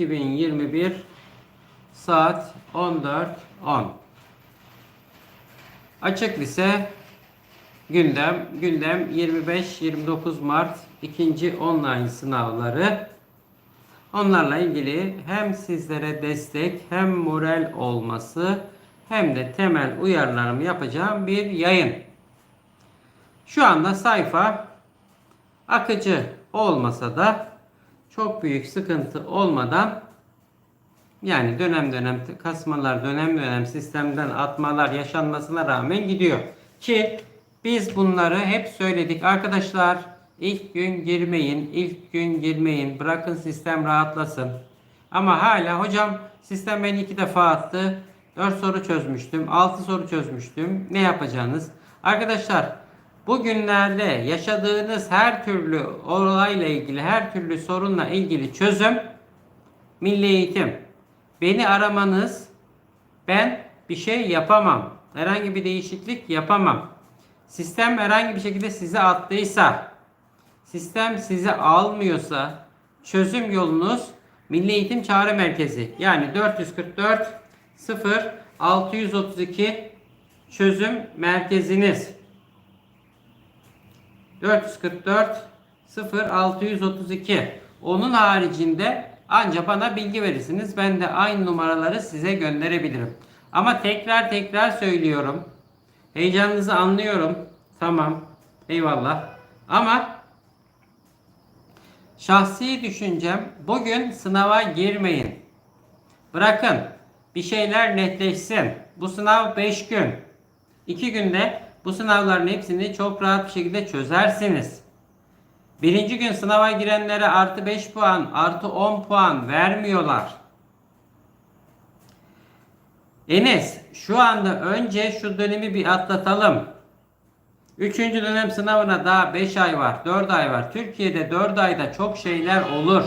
2021 saat 14.10 Açık lise gündem gündem 25-29 Mart ikinci online sınavları Onlarla ilgili hem sizlere destek hem moral olması hem de temel uyarılarımı yapacağım bir yayın. Şu anda sayfa akıcı olmasa da çok büyük sıkıntı olmadan yani dönem dönem kasmalar, dönem dönem sistemden atmalar yaşanmasına rağmen gidiyor. Ki biz bunları hep söyledik arkadaşlar. İlk gün girmeyin, ilk gün girmeyin. Bırakın sistem rahatlasın. Ama hala hocam sistem beni iki defa attı. 4 soru çözmüştüm, 6 soru çözmüştüm. Ne yapacaksınız? Arkadaşlar bugünlerde yaşadığınız her türlü olayla ilgili, her türlü sorunla ilgili çözüm milli eğitim. Beni aramanız ben bir şey yapamam. Herhangi bir değişiklik yapamam. Sistem herhangi bir şekilde size attıysa, sistem sizi almıyorsa çözüm yolunuz Milli Eğitim Çağrı Merkezi. Yani 444 0 632 çözüm merkeziniz. 444 0 632. Onun haricinde anca bana bilgi verirsiniz. Ben de aynı numaraları size gönderebilirim. Ama tekrar tekrar söylüyorum. Heyecanınızı anlıyorum. Tamam. Eyvallah. Ama şahsi düşüncem bugün sınava girmeyin. Bırakın bir şeyler netleşsin. Bu sınav 5 gün. 2 günde bu sınavların hepsini çok rahat bir şekilde çözersiniz. Birinci gün sınava girenlere artı 5 puan, artı 10 puan vermiyorlar. Enes, şu anda önce şu dönemi bir atlatalım. Üçüncü dönem sınavına daha 5 ay var, 4 ay var. Türkiye'de 4 ayda çok şeyler olur.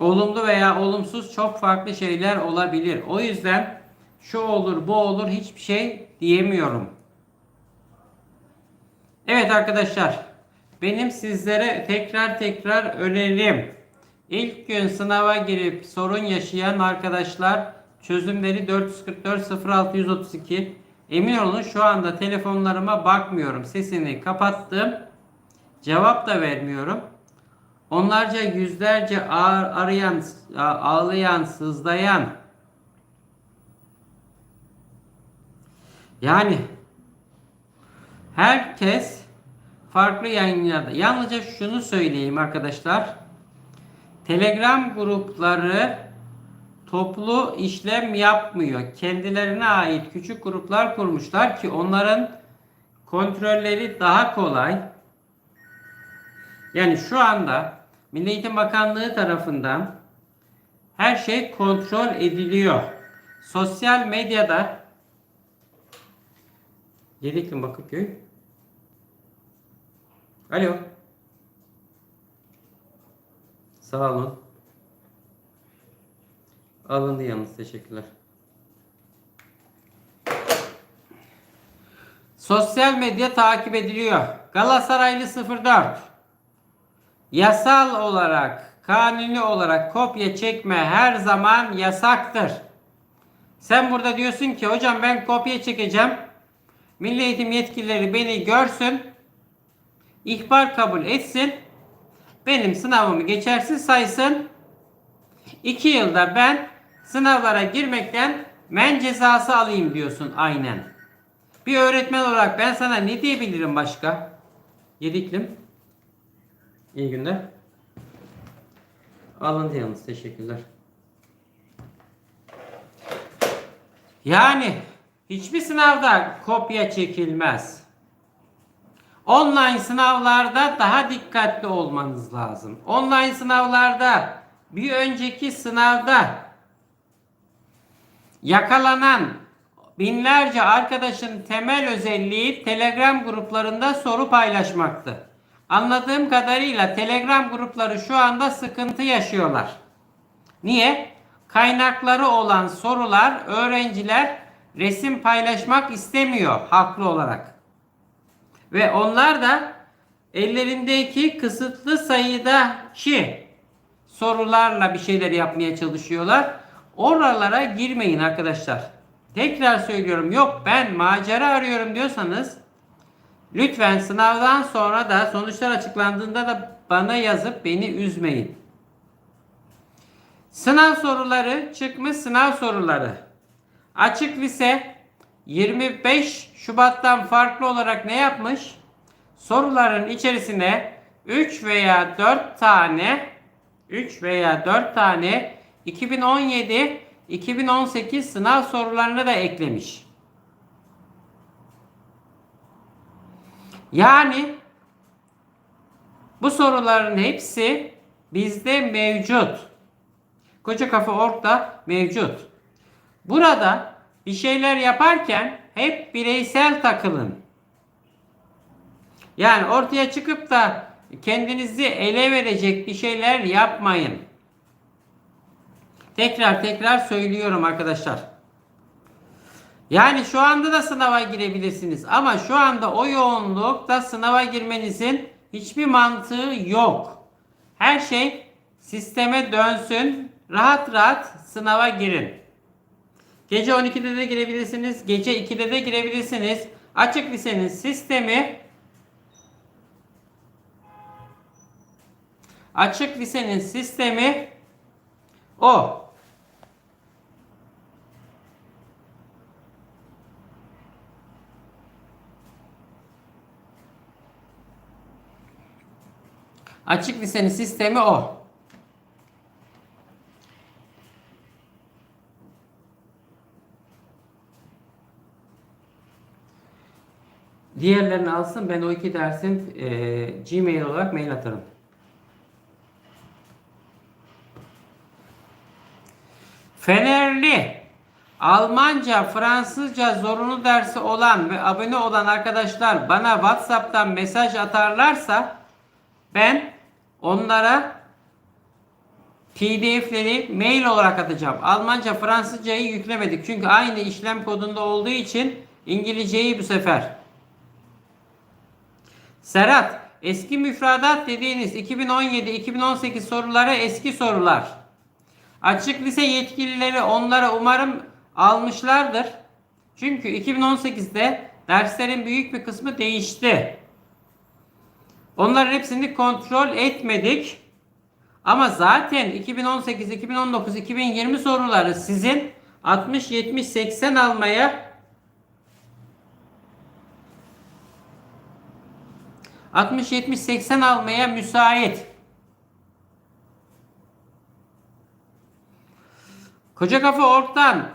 Olumlu veya olumsuz çok farklı şeyler olabilir. O yüzden şu olur, bu olur hiçbir şey diyemiyorum. Evet arkadaşlar, benim sizlere tekrar tekrar önerim. İlk gün sınava girip sorun yaşayan arkadaşlar çözümleri 444 0632 Emin olun şu anda telefonlarıma bakmıyorum. Sesini kapattım. Cevap da vermiyorum. Onlarca yüzlerce ağır, arayan, ağlayan, sızlayan yani herkes farklı yayınlarda. Yalnızca şunu söyleyeyim arkadaşlar. Telegram grupları toplu işlem yapmıyor. Kendilerine ait küçük gruplar kurmuşlar ki onların kontrolleri daha kolay. Yani şu anda Milli Eğitim Bakanlığı tarafından her şey kontrol ediliyor. Sosyal medyada Gedikli Bakırköy Alo Sağ olun. Alındı yalnız teşekkürler. Sosyal medya takip ediliyor. Galatasaraylı 04. Yasal olarak, kanuni olarak kopya çekme her zaman yasaktır. Sen burada diyorsun ki hocam ben kopya çekeceğim. Milli Eğitim yetkilileri beni görsün. ihbar kabul etsin. Benim sınavımı geçersiz saysın. 2 yılda ben sınavlara girmekten men cezası alayım diyorsun aynen. Bir öğretmen olarak ben sana ne diyebilirim başka? Yediklim. İyi günler. Alındı yalnız teşekkürler. Yani hiçbir sınavda kopya çekilmez. Online sınavlarda daha dikkatli olmanız lazım. Online sınavlarda bir önceki sınavda yakalanan binlerce arkadaşın temel özelliği Telegram gruplarında soru paylaşmaktı. Anladığım kadarıyla Telegram grupları şu anda sıkıntı yaşıyorlar. Niye? Kaynakları olan sorular öğrenciler resim paylaşmak istemiyor haklı olarak. Ve onlar da ellerindeki kısıtlı sayıda ki sorularla bir şeyler yapmaya çalışıyorlar. Oralara girmeyin arkadaşlar. Tekrar söylüyorum yok ben macera arıyorum diyorsanız lütfen sınavdan sonra da sonuçlar açıklandığında da bana yazıp beni üzmeyin. Sınav soruları çıkmış sınav soruları. Açık lise 25 Şubat'tan farklı olarak ne yapmış? Soruların içerisine 3 veya 4 tane 3 veya 4 tane 2017 2018 sınav sorularını da eklemiş. Yani bu soruların hepsi bizde mevcut. Koca kafa orta mevcut. Burada bir şeyler yaparken hep bireysel takılın. Yani ortaya çıkıp da kendinizi ele verecek bir şeyler yapmayın. Tekrar tekrar söylüyorum arkadaşlar. Yani şu anda da sınava girebilirsiniz ama şu anda o yoğunlukta sınava girmenizin hiçbir mantığı yok. Her şey sisteme dönsün. Rahat rahat sınava girin. Gece 12'de de girebilirsiniz. Gece 2'de de girebilirsiniz. Açık lisenin sistemi Açık lisenin sistemi o. Açık lisenin sistemi o. Diğerlerini alsın ben o iki dersin e, Gmail olarak mail atarım. Fenerli Almanca, Fransızca zorunlu dersi olan ve abone olan arkadaşlar bana WhatsApp'tan mesaj atarlarsa ben onlara PDF'leri mail olarak atacağım. Almanca, Fransızcayı yüklemedik. Çünkü aynı işlem kodunda olduğu için İngilizceyi bu sefer. Serhat, eski müfredat dediğiniz 2017-2018 soruları eski sorular. Açık lise yetkilileri onlara umarım almışlardır. Çünkü 2018'de derslerin büyük bir kısmı değişti. Onların hepsini kontrol etmedik. Ama zaten 2018, 2019, 2020 soruları sizin 60, 70, 80 almaya 60, 70, 80 almaya müsait. Koca kafa orktan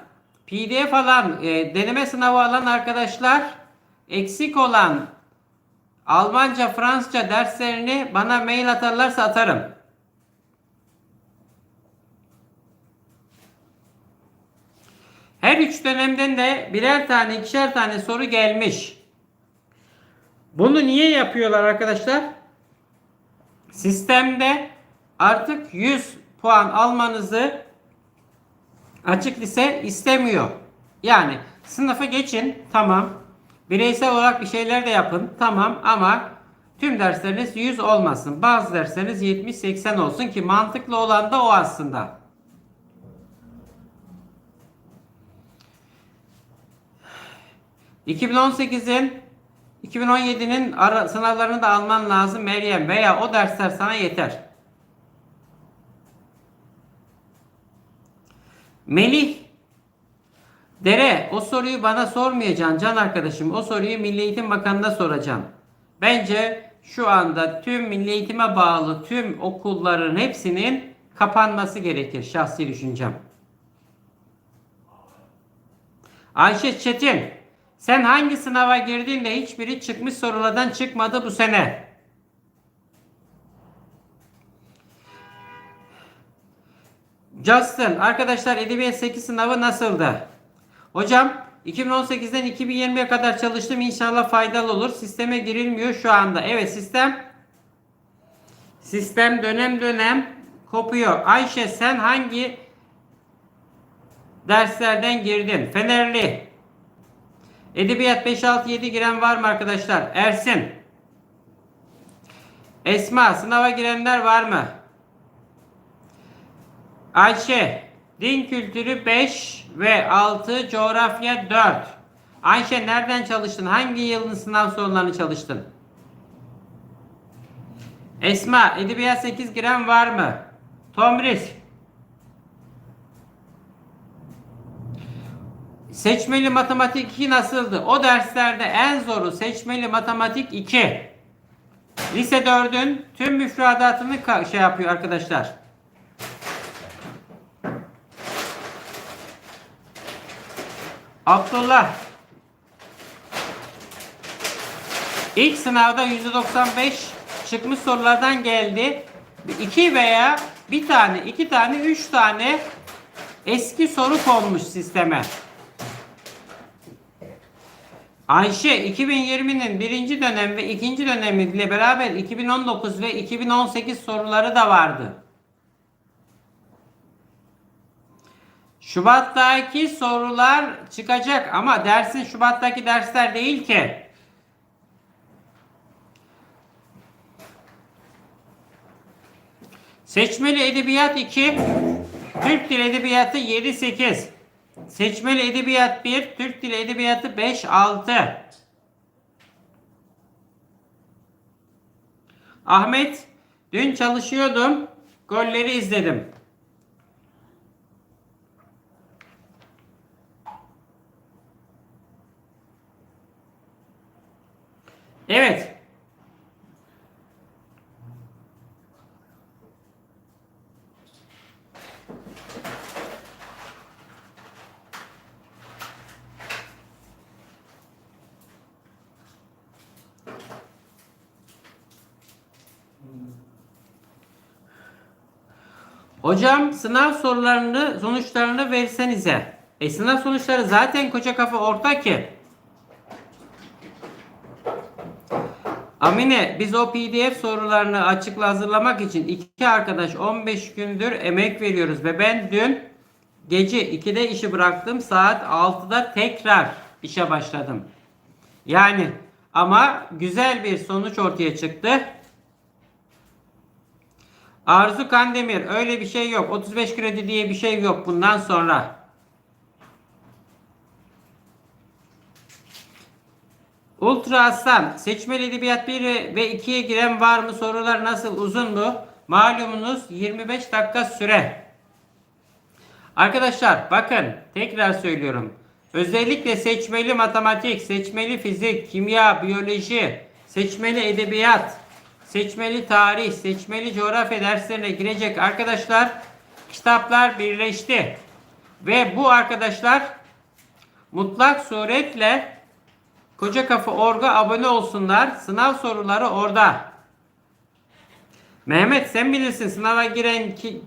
PDF alan, e, deneme sınavı alan arkadaşlar eksik olan Almanca, Fransızca derslerini bana mail atarlarsa atarım. Her üç dönemden de birer tane, ikişer tane soru gelmiş. Bunu niye yapıyorlar arkadaşlar? Sistemde artık 100 puan almanızı açık lise istemiyor. Yani sınıfı geçin tamam. Bireysel olarak bir şeyler de yapın tamam ama tüm dersleriniz 100 olmasın. Bazı dersleriniz 70-80 olsun ki mantıklı olan da o aslında. ...2018'in 2017'nin ara, sınavlarını da alman lazım Meryem veya o dersler sana yeter. Melih Dere o soruyu bana sormayacaksın can arkadaşım. O soruyu Milli Eğitim Bakanı'na soracaksın. Bence şu anda tüm Milli Eğitim'e bağlı tüm okulların hepsinin kapanması gerekir şahsi düşüncem. Ayşe Çetin sen hangi sınava girdin de hiçbiri çıkmış sorulardan çıkmadı bu sene? Justin, arkadaşlar Edebiyat 8 sınavı nasıldı? Hocam 2018'den 2020'ye kadar çalıştım. İnşallah faydalı olur. Sisteme girilmiyor şu anda. Evet sistem sistem dönem dönem kopuyor. Ayşe sen hangi derslerden girdin? Fenerli. Edebiyat 5 6 7 giren var mı arkadaşlar? Ersin. Esma sınava girenler var mı? Ayşe, din kültürü 5 ve 6, coğrafya 4. Ayşe nereden çalıştın? Hangi yılın sınav sorularını çalıştın? Esma, edebiyat 8 giren var mı? Tomris. Seçmeli matematik 2 nasıldı? O derslerde en zoru seçmeli matematik 2. Lise 4'ün tüm müfredatını şey yapıyor arkadaşlar. Abdullah. İlk sınavda %95 çıkmış sorulardan geldi. 2 veya bir tane, iki tane, üç tane eski soru konmuş sisteme. Ayşe 2020'nin birinci dönem ve ikinci dönemiyle beraber 2019 ve 2018 soruları da vardı. Şubat'taki sorular çıkacak ama dersin Şubat'taki dersler değil ki. Seçmeli Edebiyat 2, Türk Dili Edebiyatı 7-8. Seçmeli Edebiyat 1, Türk Dili Edebiyatı 5-6. Ahmet, dün çalışıyordum, golleri izledim. Evet. Hocam sınav sorularını sonuçlarını versenize. E sınav sonuçları zaten koca kafa orta ki. Amine biz o pdf sorularını açıkla hazırlamak için iki arkadaş 15 gündür emek veriyoruz ve ben dün gece 2'de işi bıraktım saat 6'da tekrar işe başladım. Yani ama güzel bir sonuç ortaya çıktı. Arzu Kandemir öyle bir şey yok. 35 kredi diye bir şey yok bundan sonra. Ultra Aslan seçmeli edebiyat 1 ve 2'ye giren var mı? Sorular nasıl? Uzun mu? Malumunuz 25 dakika süre. Arkadaşlar bakın tekrar söylüyorum. Özellikle seçmeli matematik, seçmeli fizik, kimya, biyoloji, seçmeli edebiyat, seçmeli tarih, seçmeli coğrafya derslerine girecek arkadaşlar kitaplar birleşti. Ve bu arkadaşlar mutlak suretle Koca Kafa Org'a abone olsunlar. Sınav soruları orada. Mehmet sen bilirsin sınava giren ki,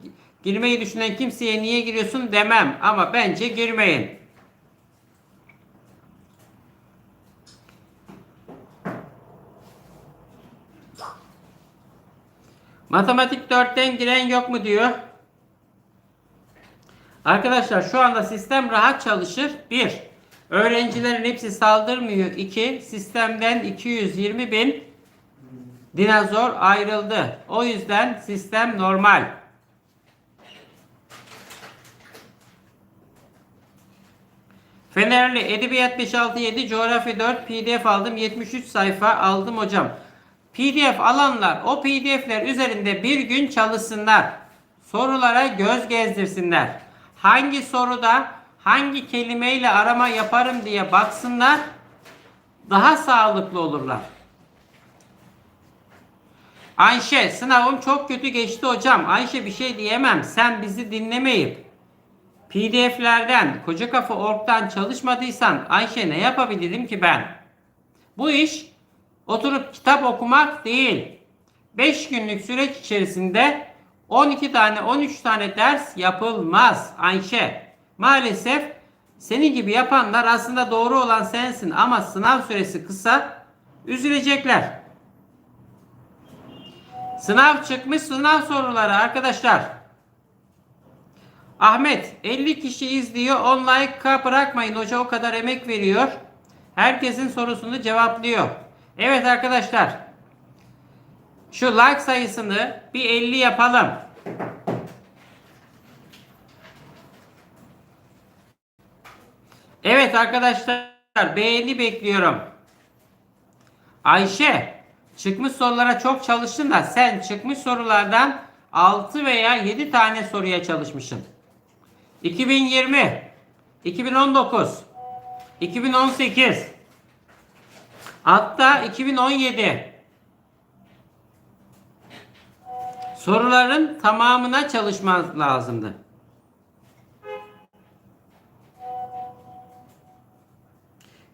girmeyi düşünen kimseye niye giriyorsun demem ama bence girmeyin. Matematik 4'ten giren yok mu diyor. Arkadaşlar şu anda sistem rahat çalışır. 1. Öğrencilerin hepsi saldırmıyor. 2. Sistemden 220 bin dinozor ayrıldı. O yüzden sistem normal. Fenerli Edebiyat 567 Coğrafya 4 PDF aldım. 73 sayfa aldım hocam. PDF alanlar o PDF'ler üzerinde bir gün çalışsınlar. Sorulara göz gezdirsinler. Hangi soruda hangi kelimeyle arama yaparım diye baksınlar. Daha sağlıklı olurlar. Ayşe sınavım çok kötü geçti hocam. Ayşe bir şey diyemem. Sen bizi dinlemeyip PDF'lerden, koca kafa orktan çalışmadıysan Ayşe ne yapabilirim ki ben? Bu iş oturup kitap okumak değil. 5 günlük süreç içerisinde 12 tane 13 tane ders yapılmaz Ayşe. Maalesef senin gibi yapanlar aslında doğru olan sensin ama sınav süresi kısa üzülecekler. Sınav çıkmış sınav soruları arkadaşlar. Ahmet 50 kişi izliyor. 10 like bırakmayın. Hoca o kadar emek veriyor. Herkesin sorusunu cevaplıyor. Evet arkadaşlar. Şu like sayısını bir 50 yapalım. Evet arkadaşlar beğeni bekliyorum. Ayşe çıkmış sorulara çok çalıştın da sen çıkmış sorulardan 6 veya 7 tane soruya çalışmışsın. 2020 2019 2018 hatta 2017 soruların tamamına çalışman lazımdı.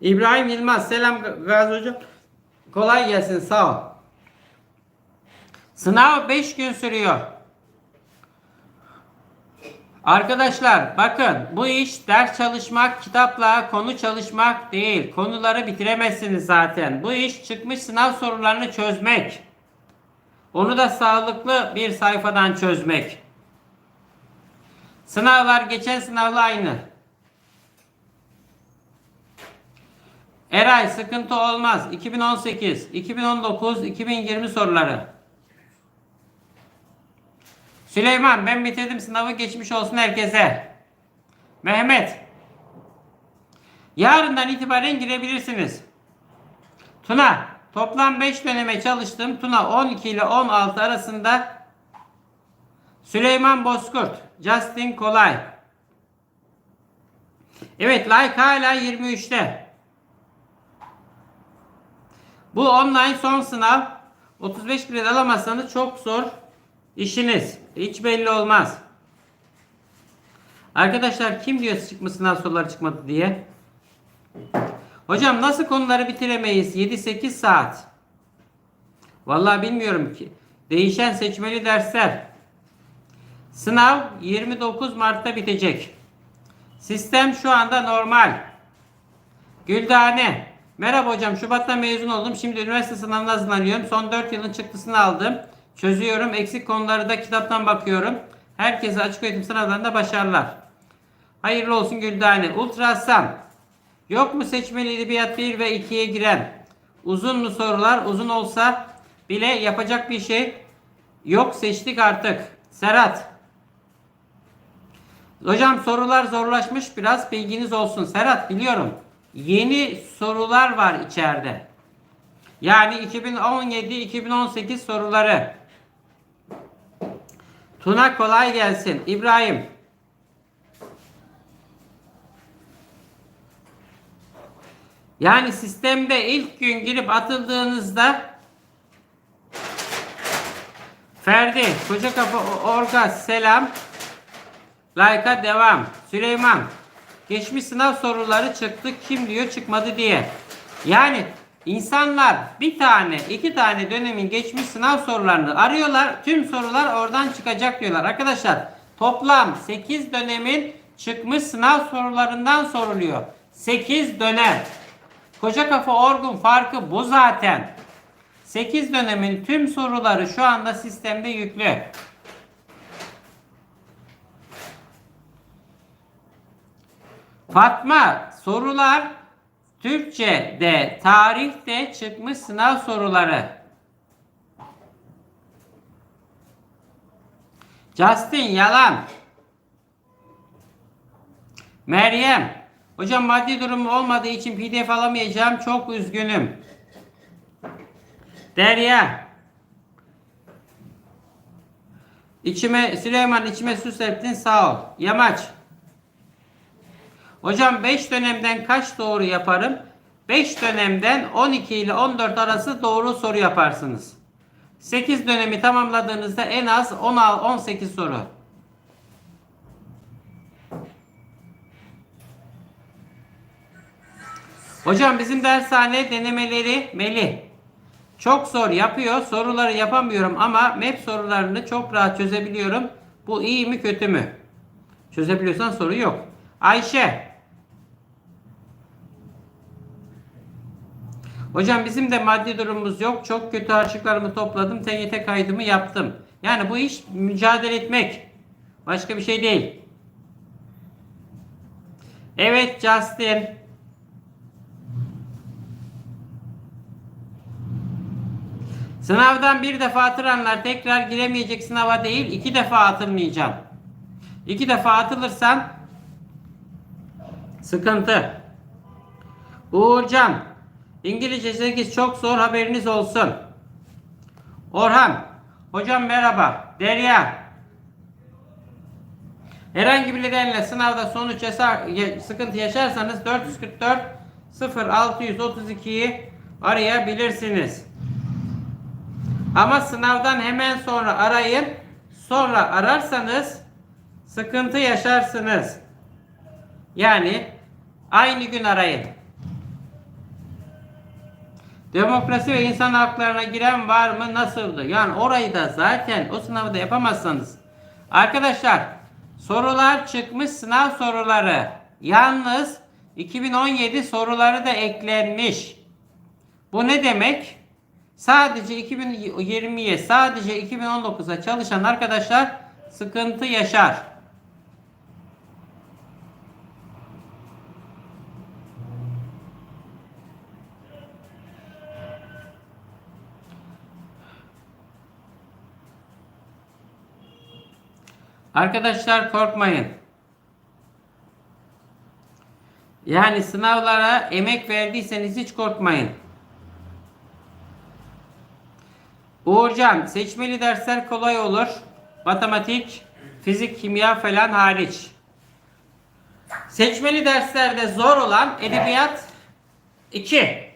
İbrahim Yılmaz selam Gazi Hocam. Kolay gelsin sağ ol. Sınav 5 gün sürüyor. Arkadaşlar bakın bu iş ders çalışmak, kitapla konu çalışmak değil. Konuları bitiremezsiniz zaten. Bu iş çıkmış sınav sorularını çözmek. Onu da sağlıklı bir sayfadan çözmek. Sınavlar geçen sınavla aynı. Eray sıkıntı olmaz. 2018, 2019, 2020 soruları. Süleyman ben bitirdim sınavı geçmiş olsun herkese. Mehmet. Yarından itibaren girebilirsiniz. Tuna toplam 5 döneme çalıştım. Tuna 12 ile 16 arasında. Süleyman Bozkurt. Justin Kolay. Evet like hala 23'te. Bu online son sınav. 35 kredi alamazsanız çok zor işiniz. Hiç belli olmaz. Arkadaşlar kim diyor çıkmış sınav soruları çıkmadı diye. Hocam nasıl konuları bitiremeyiz? 7-8 saat. Vallahi bilmiyorum ki. Değişen seçmeli dersler. Sınav 29 Mart'ta bitecek. Sistem şu anda normal. Güldane. Merhaba hocam. Şubat'ta mezun oldum. Şimdi üniversite sınavına hazırlanıyorum. Son 4 yılın çıktısını aldım. Çözüyorum. Eksik konuları da kitaptan bakıyorum. Herkese açık öğretim sınavlarında başarılar. Hayırlı olsun Güldane. Ultrasan. Yok mu seçmeli edebiyat 1 ve 2'ye giren? Uzun mu sorular? Uzun olsa bile yapacak bir şey yok. Seçtik artık. Serhat. Hocam sorular zorlaşmış biraz bilginiz olsun. Serhat biliyorum. Yeni sorular var içeride. Yani 2017-2018 soruları. Tuna kolay gelsin. İbrahim. Yani sistemde ilk gün girip atıldığınızda Ferdi, Koca Kapı Orgaz selam. Like'a devam. Süleyman. Geçmiş sınav soruları çıktı. Kim diyor çıkmadı diye. Yani insanlar bir tane, iki tane dönemin geçmiş sınav sorularını arıyorlar. Tüm sorular oradan çıkacak diyorlar. Arkadaşlar toplam 8 dönemin çıkmış sınav sorularından soruluyor. 8 dönem. Koca kafa orgun farkı bu zaten. 8 dönemin tüm soruları şu anda sistemde yüklü. Fatma sorular Türkçe'de, tarihte çıkmış sınav soruları. Justin yalan. Meryem. Hocam maddi durumu olmadığı için pdf alamayacağım. Çok üzgünüm. Derya. İçime Süleyman içime su serptin sağ ol. Yamaç. Hocam 5 dönemden kaç doğru yaparım? 5 dönemden 12 ile 14 arası doğru soru yaparsınız. 8 dönemi tamamladığınızda en az 16 18 soru. Hocam bizim dershane denemeleri Melih. Çok zor yapıyor. Soruları yapamıyorum ama map sorularını çok rahat çözebiliyorum. Bu iyi mi kötü mü? Çözebiliyorsan soru yok. Ayşe. Hocam bizim de maddi durumumuz yok. Çok kötü harçlıklarımı topladım. TYT kaydımı yaptım. Yani bu iş mücadele etmek. Başka bir şey değil. Evet Justin. Sınavdan bir defa atılanlar tekrar giremeyecek sınava değil, iki defa atılmayacağım. İki defa atılırsan sıkıntı. Uğurcan. İngilizce 8 çok zor haberiniz olsun. Orhan. Hocam merhaba. Derya. Herhangi bir nedenle sınavda sonuç yasa- ya- sıkıntı yaşarsanız 444 0632'yi arayabilirsiniz. Ama sınavdan hemen sonra arayın. Sonra ararsanız sıkıntı yaşarsınız. Yani aynı gün arayın. Demokrasi ve insan haklarına giren var mı? Nasıldı? Yani orayı da zaten o sınavı da yapamazsanız. Arkadaşlar sorular çıkmış sınav soruları. Yalnız 2017 soruları da eklenmiş. Bu ne demek? Sadece 2020'ye, sadece 2019'a çalışan arkadaşlar sıkıntı yaşar. Arkadaşlar korkmayın. Yani sınavlara emek verdiyseniz hiç korkmayın. Uğurcan, seçmeli dersler kolay olur. Matematik, fizik, kimya falan hariç. Seçmeli derslerde zor olan edebiyat 2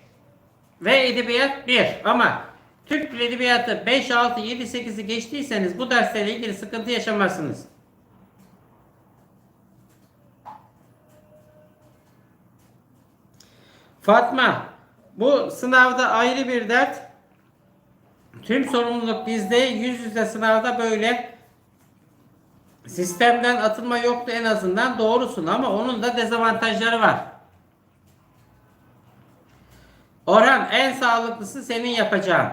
ve edebiyat 1 ama Türk Dili Edebiyatı 5, 6, 7, 8'i geçtiyseniz bu derslerle ilgili sıkıntı yaşamazsınız. Fatma, bu sınavda ayrı bir dert. Tüm sorumluluk bizde. Yüz yüze sınavda böyle sistemden atılma yoktu en azından doğrusun ama onun da dezavantajları var. Orhan en sağlıklısı senin yapacağın.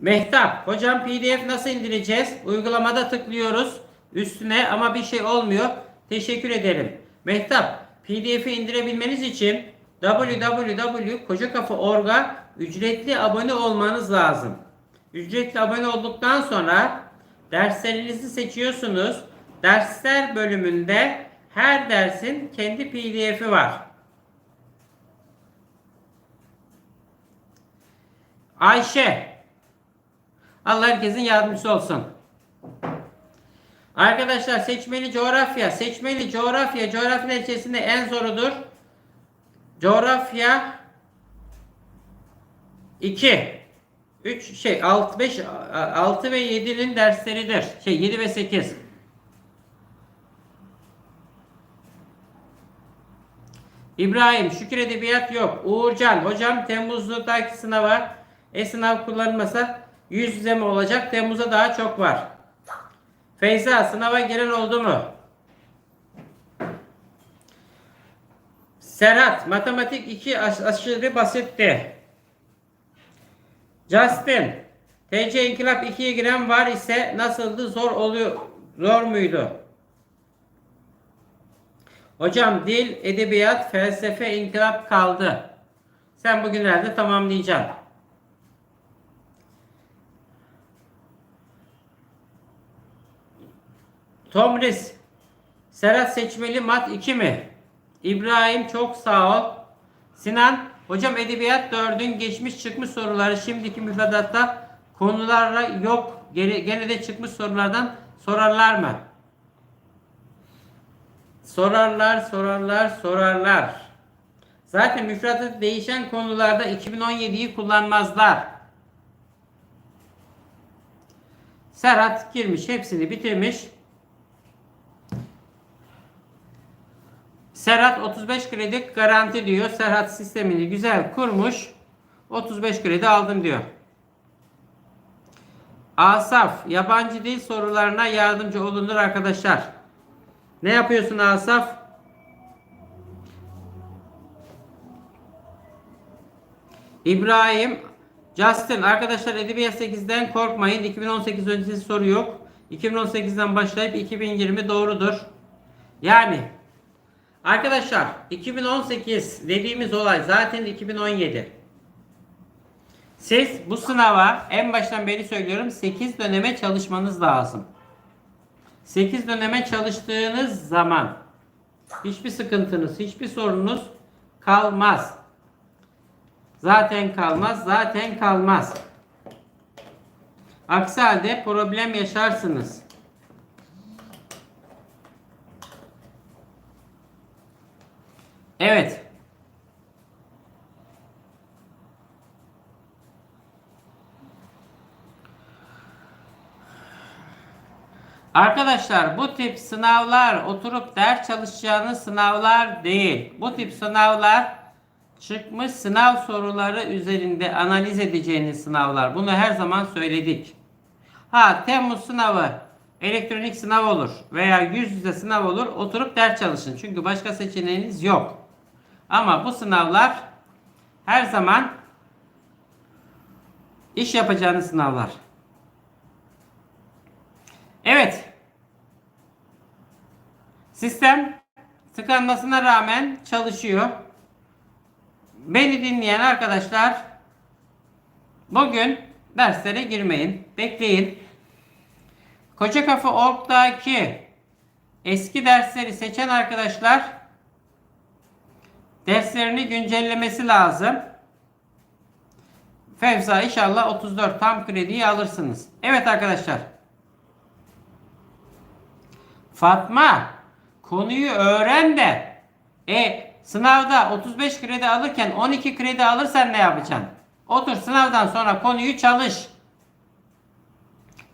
Mehtap, hocam PDF nasıl indireceğiz? Uygulamada tıklıyoruz üstüne ama bir şey olmuyor. Teşekkür ederim. Mehtap, PDF'i indirebilmeniz için www.kocakafa.org'a ücretli abone olmanız lazım. Ücretli abone olduktan sonra derslerinizi seçiyorsunuz. Dersler bölümünde her dersin kendi PDF'i var. Ayşe. Allah herkesin yardımcısı olsun. Arkadaşlar seçmeli coğrafya. Seçmeli coğrafya. Coğrafya içerisinde en zorudur. Coğrafya 2 3 şey 6 5 6 ve 7'nin dersleridir. Şey 7 ve 8. İbrahim şükür edebiyat yok. Uğurcan hocam Temmuz'daki sınava e-sınav kullanılmasa yüz yüze mi olacak? Temmuz'a daha çok var. Feyza sınava giren oldu mu? Serhat matematik 2 aş- aşırı basitti. Justin TC İnkılap 2'ye giren var ise nasıldı? Zor oluyor. Zor muydu? Hocam dil, edebiyat, felsefe, inkılap kaldı. Sen bugünlerde tamamlayacaksın. Tomris. Serhat seçmeli mat 2 mi? İbrahim çok sağ ol. Sinan. Hocam edebiyat 4'ün geçmiş çıkmış soruları şimdiki müfredatta konularla yok. Gene, gene de çıkmış sorulardan sorarlar mı? Sorarlar, sorarlar, sorarlar. Zaten müfredat değişen konularda 2017'yi kullanmazlar. Serhat girmiş, hepsini bitirmiş. Serhat 35 kredi garanti diyor. Serhat sistemini güzel kurmuş. 35 kredi aldım diyor. Asaf yabancı dil sorularına yardımcı olunur arkadaşlar. Ne yapıyorsun Asaf? İbrahim Justin arkadaşlar Edebiyat 8'den korkmayın. 2018 öncesi soru yok. 2018'den başlayıp 2020 doğrudur. Yani Arkadaşlar 2018 dediğimiz olay zaten 2017. Siz bu sınava en baştan beri söylüyorum 8 döneme çalışmanız lazım. 8 döneme çalıştığınız zaman hiçbir sıkıntınız, hiçbir sorunuz kalmaz. Zaten kalmaz, zaten kalmaz. Aksi halde problem yaşarsınız. Evet. Arkadaşlar bu tip sınavlar oturup ders çalışacağınız sınavlar değil. Bu tip sınavlar çıkmış sınav soruları üzerinde analiz edeceğiniz sınavlar. Bunu her zaman söyledik. Ha Temmuz sınavı elektronik sınav olur veya yüz yüze sınav olur. Oturup ders çalışın. Çünkü başka seçeneğiniz yok. Ama bu sınavlar her zaman iş yapacağınız sınavlar. Evet. Sistem tıkanmasına rağmen çalışıyor. Beni dinleyen arkadaşlar bugün derslere girmeyin. Bekleyin. Koca Kafa Org'daki eski dersleri seçen arkadaşlar derslerini güncellemesi lazım. Fevza inşallah 34 tam krediyi alırsınız. Evet arkadaşlar. Fatma konuyu öğren de e sınavda 35 kredi alırken 12 kredi alırsan ne yapacaksın? Otur sınavdan sonra konuyu çalış.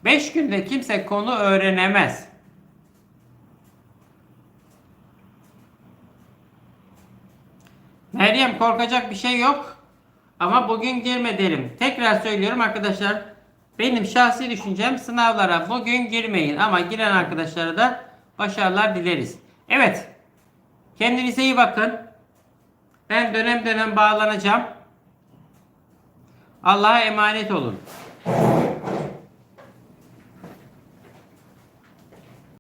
5 günde kimse konu öğrenemez. Meryem korkacak bir şey yok. Ama bugün girme derim. Tekrar söylüyorum arkadaşlar. Benim şahsi düşüncem sınavlara bugün girmeyin. Ama giren arkadaşlara da başarılar dileriz. Evet. Kendinize iyi bakın. Ben dönem dönem bağlanacağım. Allah'a emanet olun.